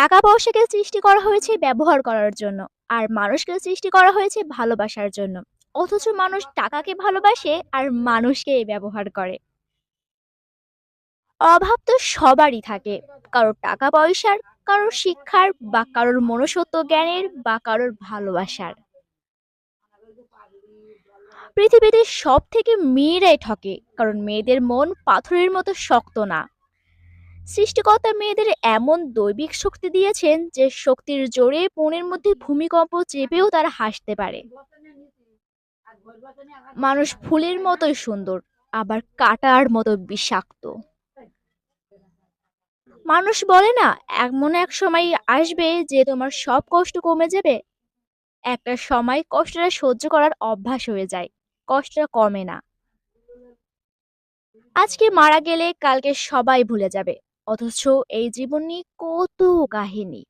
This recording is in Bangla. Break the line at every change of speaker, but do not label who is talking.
টাকা পয়সাকে সৃষ্টি করা হয়েছে ব্যবহার করার জন্য, আর মানুষকে সৃষ্টি করা হয়েছে ভালোবাসার জন্য। অথচ মানুষ টাকাকে ভালোবাসে আর মানুষকে ব্যবহার করে। অভাব তো সবারই থাকে। কারোর টাকা পয়সার, কারোর শিক্ষার, বা কারোর মনুষ্যত্ব জ্ঞানের, বা কারোর ভালোবাসার। পৃথিবীতে সব থেকে মেয়েরাই ঠকে, কারণ মেয়েদের মন পাথরের মতো শক্ত না। সৃষ্টিকর্তা মেয়েদের এমন দৈবিক শক্তি দিয়েছেন যে শক্তির জোরে মনের মধ্যে ভূমিকম্প চেপেও তারা হাসতে পারে। মানুষ ফুলের মতোই সুন্দর, আবার কাটার মতো বিষাক্ত। মানুষ বলে না, এমন এক সময় আসবে যে তোমার সব কষ্ট কমে যাবে। একটা সময় কষ্টটা সহ্য করার অভ্যাস হয়ে যায়, কষ্টটা কমে না। আজকে মারা গেলে কালকে সবাই ভুলে যাবে। অথচ এই জীবনী কত কাহিনী